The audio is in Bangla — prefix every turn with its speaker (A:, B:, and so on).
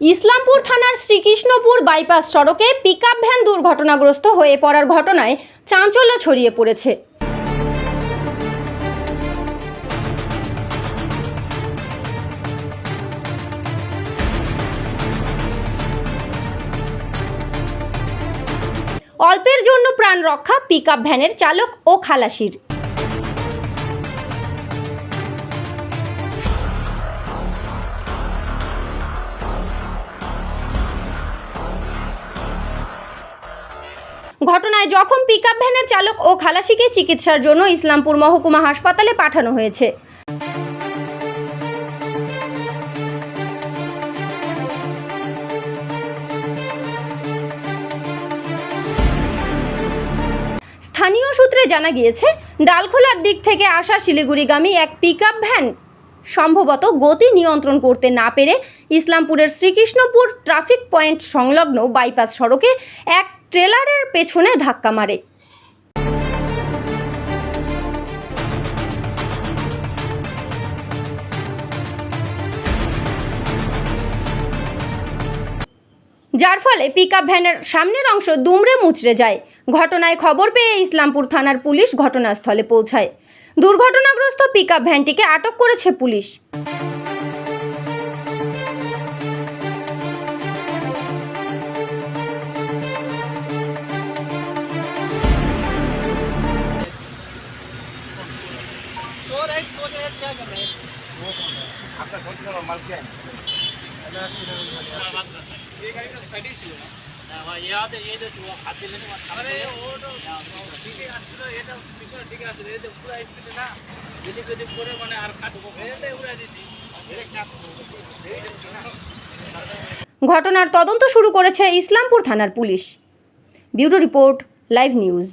A: ইসলামপুর থানার শ্রীকৃষ্ণপুর বাইপাস সড়কে পিকআপ ভ্যান দুর্ঘটনাগ্রস্ত হয়ে পড়ার ঘটনায় চাঞ্চল্য ছড়িয়ে পড়েছে। অল্পের জন্য প্রাণ রক্ষা পিকআপ ভ্যানের চালক ও খালাসির। ঘটনায় জখম পিকআপ ভ্যানের চালক ও খালাসিকে চিকিৎসার জন্য ইসলামপুর মহকুমা হাসপাতালে পাঠানো হয়েছে। স্থানীয় সূত্রে জানা গিয়েছে, ডালখোলার দিক থেকে আসা শিলিগুড়িগামী এক পিক ভ্যান সম্ভবত গতি নিয়ন্ত্রণ করতে না পেরে ইসলামপুরের শ্রীকৃষ্ণপুর ট্রাফিক পয়েন্ট সংলগ্ন বাইপাস সড়কে এক ট্রেলারের পেছনে ধাক্কা মারে। যার ফলে পিকআপ ভ্যানের সামনের অংশ দুমড়ে মুচড়ে যায়। ঘটনায় খবর পেয়ে ইসলামপুর থানার পুলিশ ঘটনাস্থলে পৌঁছায়। দুর্ঘটনাগ্রস্ত পিকআপ ভ্যানটিকে আটক করেছে পুলিশ।
B: चोर
A: ঘটনার তদন্ত শুরু করেছে ইসলামপুর থানার police. Bureau report live news.